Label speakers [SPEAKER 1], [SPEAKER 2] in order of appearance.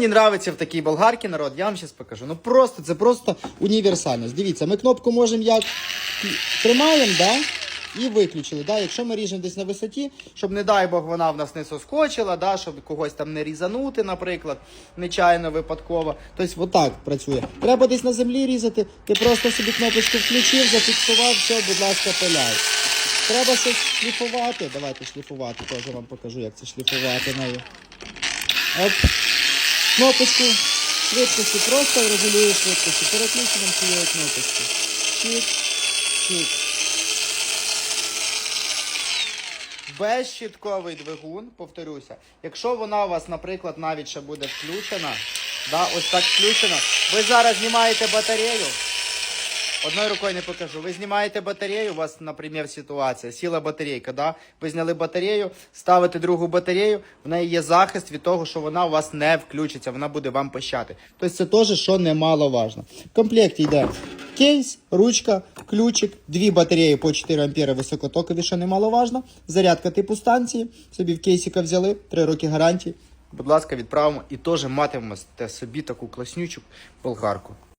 [SPEAKER 1] Мені нравиться в такій болгарці народ, я вам зараз покажу. Ну просто, це просто універсальність. Дивіться, ми кнопку можемо як тримаємо, да? І виключили. Да? Якщо ми ріжемо десь на висоті, щоб, не дай Бог, вона в нас не соскочила, да? щоб когось там не різанути, наприклад, нечайно випадково. Тобто отак працює. Треба десь на землі різати, ти просто собі кнопочку включив, зафіксував, все, будь ласка, пиляй. Треба щось шліфувати. Давайте шліфувати, теж вам покажу, як це шліфувати. Оп. Кнопочку швидкості просто регулює швидкості. Переключенням цієї кнопочки. Чик, чик. Безщітковий двигун, повторюся. Якщо вона у вас, наприклад, навіть ще буде включена, да, ось так включена, ви зараз знімаєте батарею. Одною рукою не покажу. Ви знімаєте батарею, у вас, наприклад, ситуація, сіла батарейка, да? ви зняли батарею, ставите другу батарею, в неї є захист від того, що вона у вас не включиться, вона буде вам пищати. Тобто це теж, що немаловажно. В комплекті йде кейс, ручка, ключик, дві батареї по 4 ампери високотокові, що немаловажно, зарядка типу станції, собі в кейсика взяли, 3 роки гарантії. Будь ласка, відправимо і теж матимете собі таку класнючу болгарку.